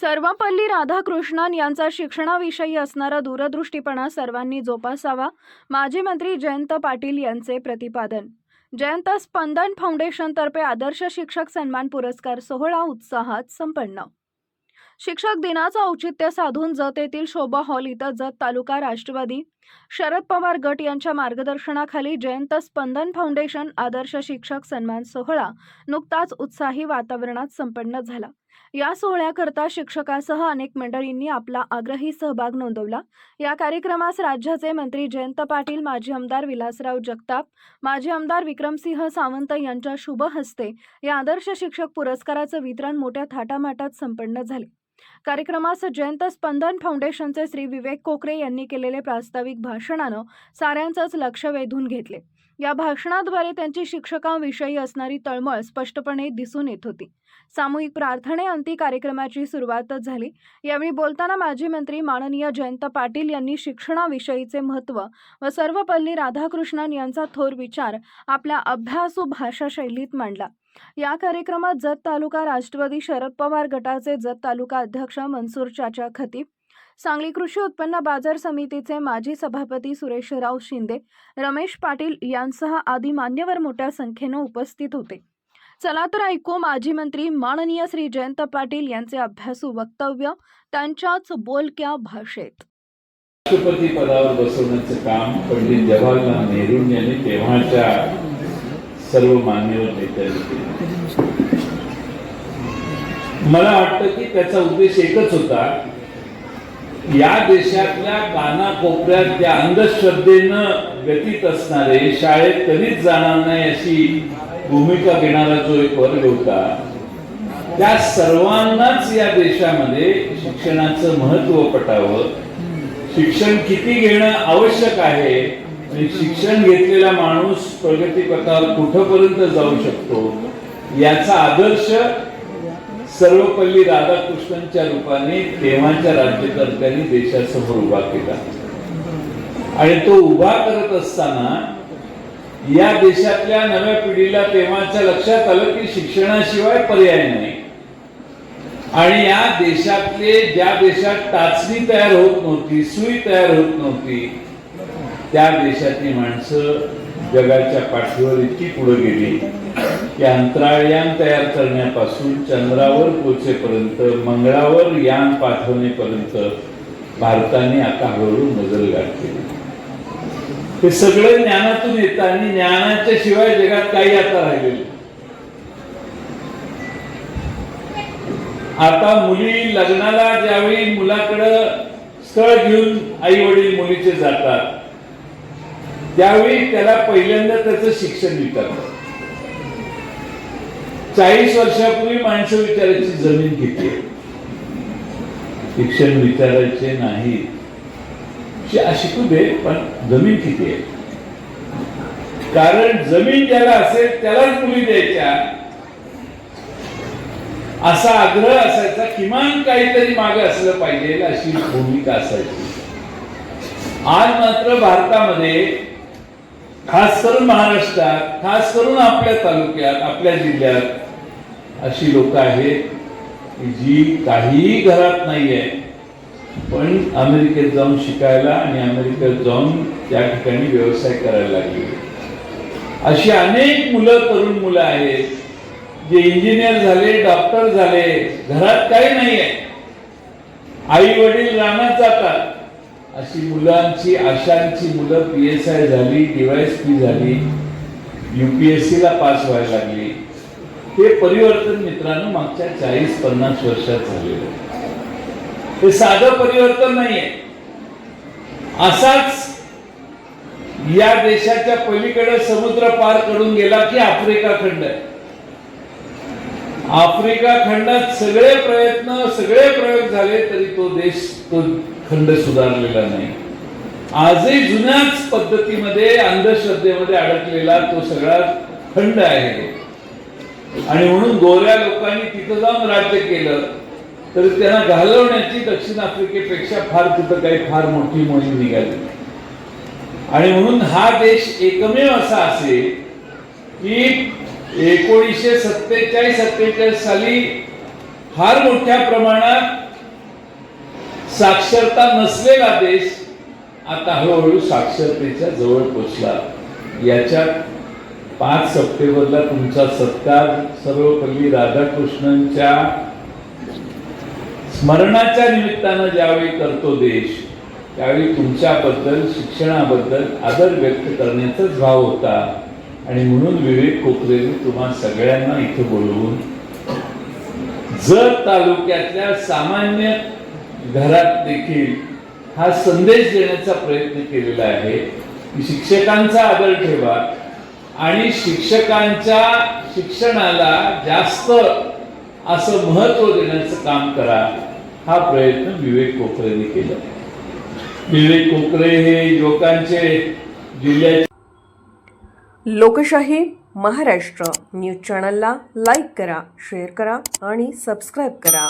सर्वपल्ली राधाकृष्णन यांचा शिक्षणाविषयी असणारा दूरदृष्टीपणा सर्वांनी जोपासावा. माजी मंत्री जयंत पाटील यांचे प्रतिपादन. जयंत स्पंदन फाउंडेशनतर्फे आदर्श शिक्षक सन्मान पुरस्कार सोहळा उत्साहात संपन्न. शिक्षक दिनाचं औचित्य साधून जत येथील शोभा हॉल इथं जत तालुका राष्ट्रवादी शरद पवार गट यांच्या मार्गदर्शनाखाली जयंत स्पंदन फाउंडेशन आदर्श शिक्षक सन्मान सोहळा नुकताच उत्साही वातावरणात संपन्न झाला. या सोहळ्याकरता शिक्षकासह अनेक मंडळींनी आपला आग्रही सहभाग नोंदवला. या कार्यक्रमास राज्याचे मंत्री जयंत पाटील माजी आमदार विलासराव जगताप माजी आमदार विक्रमसिंह सावंत यांच्या शुभ हस्ते या आदर्श शिक्षक पुरस्काराचं वितरण मोठ्या थाटामाटात संपन्न झाले. कार्यक्रमास जयंत स्पंदन फाउंडेशनचे श्री विवेक कोकरे यांनी केलेले प्रास्ताविक भाषणानं साऱ्यांचंच लक्ष वेधून घेतले. या भाषणाद्वारे त्यांची शिक्षकांविषयी असणारी तळमळ स्पष्टपणे दिसून येत होती. सामूहिक प्रार्थनेअंती कार्यक्रमाची सुरुवातच झाली. यावेळी बोलताना माजी मंत्री माननीय जयंत पाटील यांनी शिक्षणाविषयीचे महत्त्व व सर्वपल्ली राधाकृष्णन यांचा थोर विचार आपल्या अभ्यासू भाषा शैलीत मांडला. या कार्यक्रमात जत तालुका राष्ट्रवादी शरद पवार गटाचे जत तालुका अध्यक्ष मनसूर चाचा खतीब सांगली कृषी उत्पन्न बाजार समितीचे माजी सभापती सुरेशराव शिंदे रमेश पाटील यांसह आदी मान्यवर मोठ्या संख्येनं उपस्थित होते. चला तर ऐकू माजी मंत्री माननीय श्री जयंत पाटील यांचे अभ्यासू वक्तव्य त्यांच्याच बोलक्या भाषेत. राष्ट्रपती पदावर बसवण्याचं काम पंडित जवाहरलाल नेहरू यांनी तेव्हाच्या सर्व मान्यवर नेत्यांनी केलं. मला वाटतं की त्याचा उद्देश एकच होता या देशातल्या कानाकोपऱ्यात त्या अंधश्रद्धेनं व्यतीत असणारे शाळेत कधीच जाणार नाही अशी भूमिका घेणारा जो एक वर्ग होता त्या सर्वांनाच या देशामध्ये शिक्षणाचं महत्त्व पटावं. शिक्षण किती घेणं आवश्यक आहे आणि शिक्षण घेतलेला माणूस प्रगतीपथावर कुठपर्यंत जाऊ शकतो याचा आदर्श सर्वपल्ली राधाकृष्णनच्या रूपाने तेव्हाच्या राज्यकर्त्यांनी देशासमोर उभा केला. आणि तो उभा करत असताना या देशातल्या नव्या पिढीला तेव्हाच्या लक्षात आलं की शिक्षणाशिवाय पर्याय नाही. आणि या देशातले ज्या देशात टाचणी तयार होत नव्हती सुई तयार होत नव्हती त्या देशातली माणसं जगाच्या पाठीवर इतकी पुढे गेली की अंतराळयान तयार करण्यापासून चंद्रावर पोचेपर्यंत मंगळावर यान पाठवणेपर्यंत भारताने आता हळूहळू नजर गाठली. हे सगळं ज्ञानातून येतं आणि ज्ञानाच्या शिवाय जगात काही आता राहिलेलं आता मुली लग्नाला ज्यावेळी मुलाकडं स्थळ घेऊन आई वडील मुलीचे जातात त्यावेळी त्याला पहिल्यांदा त्याचं शिक्षण विचारतात चाळीस वर्षापूर्वी माणसं विचारायची जमीन किती शिक्षण विचारायचे नाही. शिकू दे पण जमीन किती आहे? कारण जमीन ज्याला असेल त्यालाच मुली द्यायच्या. असा आग्रह असायचा किमान काहीतरी मागे असलं पाहिजे अशी भूमिका असायची. आज मात्र भारतामध्ये खास करून महाराष्ट्रात खास करून आपल्या तालुक्यात आपल्या जिल्ह्यात अशी लोक आहेत जी काहीही घरात नाहीये. पण अमेरिकेत जाऊन शिकायला आणि अमेरिकेत जाऊन त्या ठिकाणी व्यवसाय करायला लागले. अशी अनेक मुलं तरुण मुलं आहेत. जे इंजिनियर झाले डॉक्टर झाले घरात काही नाहीये. आई वडील रानात जातात. अशी मुलांची आशांची मुलं पी एस आय झाली डीवायएसपी झाली युपीएससी ला पास व्हायला लागली. हे परिवर्तन मित्रांनो मागच्या चाळीस पन्नास वर्षात झालेलं आहे. हे साधं परिवर्तन नाहीये. असाच या देशाच्या पलीकडे समुद्र पार करून गेला की आफ्रिका खंड आहे. आफ्रिका खंडात सगळे प्रयत्न सगळे प्रयोग झाले तरी तो देश तो खंड सुधारलेला नाही. आजही जुन्याच पद्धतीमध्ये अंधश्रद्धेमध्ये अडकलेला तो सगळा खंड आहे. आणि म्हणून गोऱ्या लोकांनी तिथं जाऊन राज्य केलं. तर त्यांना घालवण्याची दक्षिण आफ्रिकेपेक्षा फार तिथं काही फार मोठी मोहीम निघाली. आणि म्हणून हा देश एकमेव असा असेल की एकोणीसशे सत्तेचाळीस सत्तेचाळीस साली फार मोठ्या प्रमाणात साक्षरता नसलेला देश आता हळूहळू साक्षरतेच्या जवळ पोचला. याच्यात पाच सप्टेंबरला तुमचा सत्कार सर्वपल्ली राधाकृष्णनच्या स्मरणाच्या निमित्तानं ज्यावेळी करतो देश त्यावेळी तुमच्याबद्दल शिक्षणाबद्दल आदर व्यक्त करण्याचाच भाव होता. आणि म्हणून विवेक कोकरेने तुम्हा सगळ्यांना इथे बोलवून जर तालुक्यातल्या सामान्य घरात देखील हा संदेश देण्याचा प्रयत्न केलेला आहे की शिक्षकांचा आदर ठेवा आणि शिक्षकांच्या शिक्षणाला जास्त असं महत्त्व देण्याचं काम करा. हा प्रयत्न विवेक कोकरेने केला. विवेक कोकरे हे युवकांचे जिल्ह्याचे लोकशाही महाराष्ट्र न्यूज चॅनलला लाईक करा शेअर करा आणि सबस्क्राईब करा.